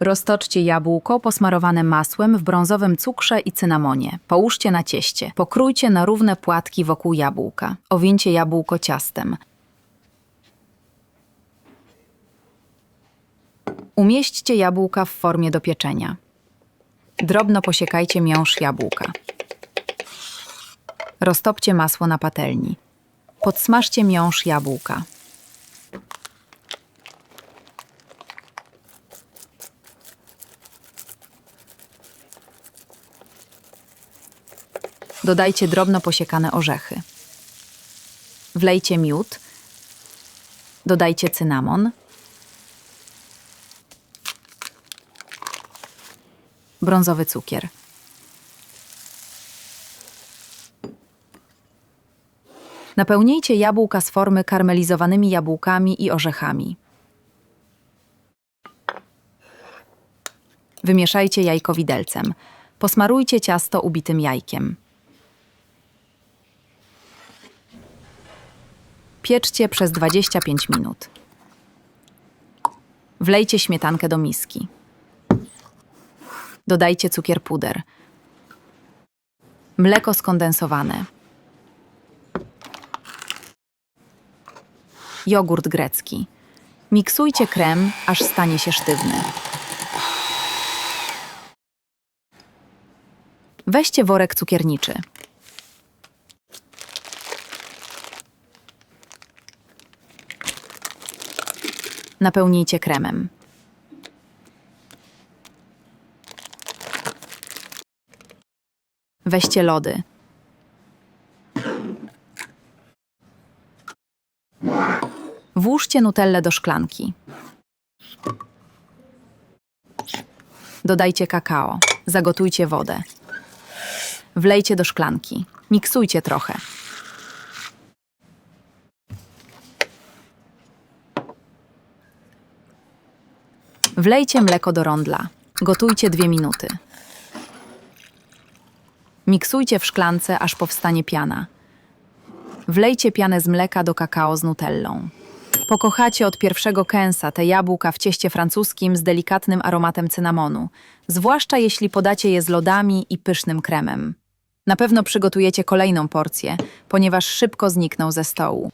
Roztoczcie jabłko posmarowane masłem w brązowym cukrze i cynamonie. Połóżcie na cieście. Pokrójcie na równe płatki wokół jabłka. Owincie jabłko ciastem. Umieśćcie jabłka w formie do pieczenia. Drobno posiekajcie miąższ jabłka. Roztopcie masło na patelni. Podsmażcie miąższ jabłka. Dodajcie drobno posiekane orzechy. Wlejcie miód. Dodajcie cynamon. Brązowy cukier. Napełnijcie jabłka z formy karmelizowanymi jabłkami i orzechami. Wymieszajcie jajko widelcem. Posmarujcie ciasto ubitym jajkiem. Pieczcie przez 25 minut. Wlejcie śmietankę do miski. Dodajcie cukier puder. Mleko skondensowane. Jogurt grecki. Miksujcie krem, aż stanie się sztywny. Weźcie worek cukierniczy. Napełnijcie kremem. Weźcie lody. Włóżcie nutellę do szklanki. Dodajcie kakao. Zagotujcie wodę. Wlejcie do szklanki. Miksujcie trochę. Wlejcie mleko do rondla. Gotujcie dwie minuty. Miksujcie w szklance, aż powstanie piana. Wlejcie pianę z mleka do kakao z nutellą. Pokochacie od pierwszego kęsa te jabłka w cieście francuskim z delikatnym aromatem cynamonu, zwłaszcza jeśli podacie je z lodami i pysznym kremem. Na pewno przygotujecie kolejną porcję, ponieważ szybko znikną ze stołu.